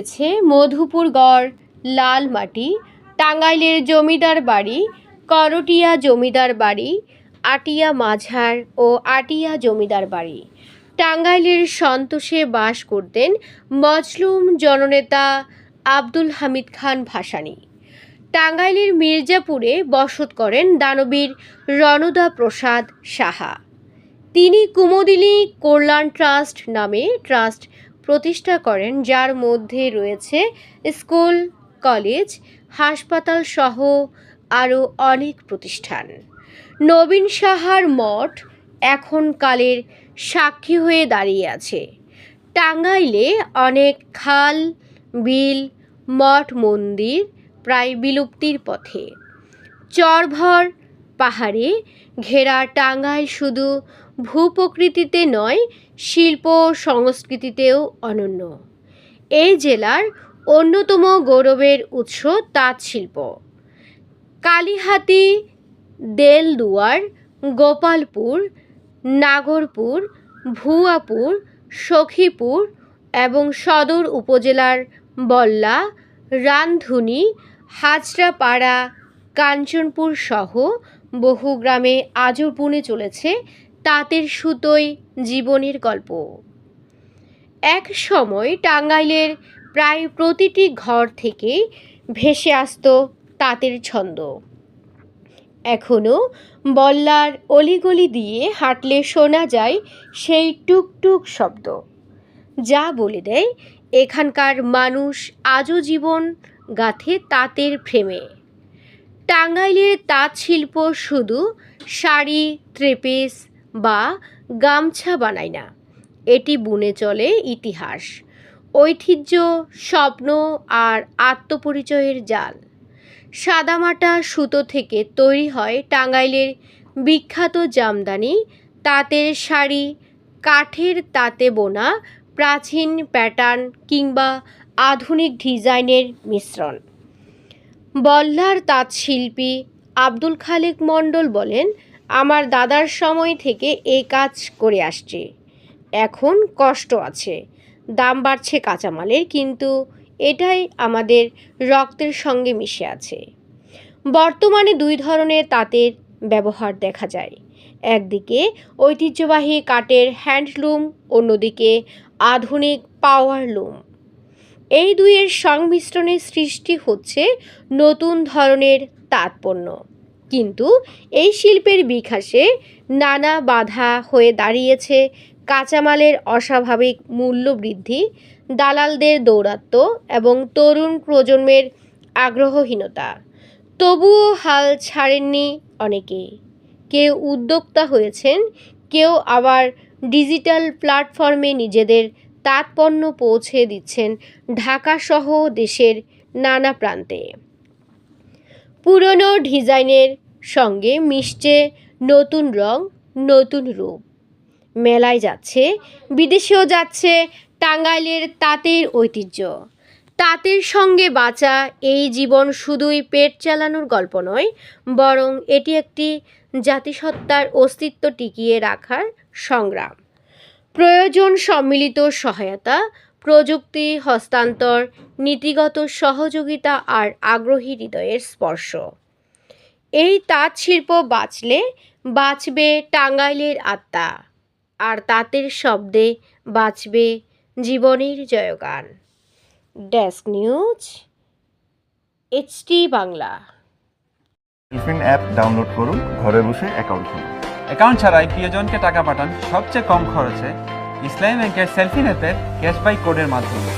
রয়েছে মধুপুরগড়, লালমাটি, টাঙ্গাইলের জমিদার বাড়ি, করটিয়া জমিদার বাড়ি, আটিয়া মাঝার ও আটিয়া জমিদার বাড়ি। টাঙ্গাইলের সন্তোষে বাস করতেন মজলুম জননেতা আব্দুল হামিদ খান ভাসানী। টাঙ্গাইলের মির্জাপুরে বসত করেন দানবীর রণদা প্রসাদ সাহা। তিনি কুমোদিনী কল্যাণ ট্রাস্ট নামে ট্রাস্ট প্রতিষ্ঠা করেন, যার মধ্যে রয়েছে স্কুল, কলেজ, হাসপাতাল সহ আরও অনেক প্রতিষ্ঠান। নবীন সাহার মঠ এখন কালের সাক্ষী হয়ে দাঁড়িয়ে আছে। টাঙ্গাইলে অনেক খাল, বিল, মঠ, মন্দির প্রায় বিলুপ্তির পথে। চরভর পাহাড়ে ঘেরা টাঙ্গাইল শুধু ভূপ্রকৃতিতে নয়, শিল্প সংস্কৃতিতেও অনন্য। এই জেলার অন্যতম গৌরবের উৎস তাঁত শিল্প। কালীহাতি, দেলদুয়ার, গোপালপুর, নাগরপুর, ভুয়াপুর, সখীপুর এবং সদর উপজেলার বল্লা, রানধুনি, হাজরাপাড়া, কাঞ্চনপুর সহ বহু গ্রামে আজও বুনে চলেছে তাঁতের সুতোয় জীবনের গল্প। এক সময় টাঙ্গাইলের প্রায় প্রতিটি ঘর থেকে ভেসে আসতো তাঁতের ছন্দ। এখনও বল্লার অলিগলি দিয়ে হাঁটলে শোনা যায় সেই টুকটুক শব্দ। যা বলে দেয়, এখানকার মানুষ আজও জীবন গাথে তাঁতের ফ্রেমে। টাঙ্গাইলের তাঁত শিল্প শুধু শাড়ি ত্রেপেস বা গামছা বানায় না। এটি বুনে চলে ইতিহাস, ঐতিহ্য, স্বপ্ন আর আত্মপরিচয়ের জাল। সাদামাটা সুতো থেকে তৈরি হয় টাঙ্গাইলের বিখ্যাত জামদানি, তাঁতের শাড়ি, কাঠের তাঁতে বোনা, প্রাচীন প্যাটার্ন কিংবা আধুনিক ডিজাইনের মিশ্রণ। বল্লার তাঁত শিল্পী আব্দুল খালেক মণ্ডল বলেন আমার দাদার সময় থেকে এই কাজ করে আসছে। এখন কষ্ট আছে। দাম বাড়ছে কাঁচামালের, কিন্তু এটাই আমাদের রক্তের সঙ্গে মিশে আছে। বর্তমানে দুই ধরনের তাঁতের ব্যবহার দেখা যায়। একদিকে ঐতিহ্যবাহী কাঠের হ্যান্ডলুম, অন্যদিকে আধুনিক পাওয়ার লুম। এই দুইয়ের সংমিশ্রণে সৃষ্টি হচ্ছে নতুন ধরনের তাৎপন্য কিন্তু এই শিল্পের বিকাশে নানা বাধা হয়ে দাঁড়িয়েছে কাঁচামালের অস্বাভাবিক মূল্য বৃদ্ধি দালালদের দৌরাত্ম্য এবং তরুণ প্রজন্মের আগ্রহহীনতা। তবুও হাল ছাড়েননি অনেকে কেউ উদ্যোক্তা হয়েছেন, কেউ আবার ডিজিটাল প্ল্যাটফর্মে নিজেদের তাৎপন্য পৌঁছে দিচ্ছেন ঢাকাসহ দেশের নানা প্রান্তে। পুরনো ডিজাইনের সঙ্গে মিশছে নতুন রং, নতুন রূপ। মেলায় যাচ্ছে, বিদেশেও যাচ্ছে টাঙ্গাইলের তাঁতের ঐতিহ্য। তাঁতের সঙ্গে বাঁচা এই জীবন শুধুই পেট চালানোর গল্প নয়, বরং এটি একটি জাতিসত্তার অস্তিত্ব টিকিয়ে রাখার সংগ্রাম। প্রয়োজন সম্মিলিত সহায়তা প্রযুক্তি হস্তান্তর নীতিগত সহযোগিতা আর আগ্রহী হৃদয়ের স্পর্শ। এই তাঁত শিল্প বাঁচলে বাঁচবে টাঙ্গাইলের আত্মা আর তাঁতের শব্দে বাঁচবে জীবনের জয়গান। Desk news HT Bangla. Tiffin app download করুন ঘরে বসে অ্যাকাউন্ট খুলুন। অ্যাকাউন্ট ছাড়াই প্রিয়জনকে টাকা পাঠান সবচেয়ে কম খরচে ইসলামী ব্যাংকের সেলফি নেতের ক্যাশবাই কোডের মাধ্যমে।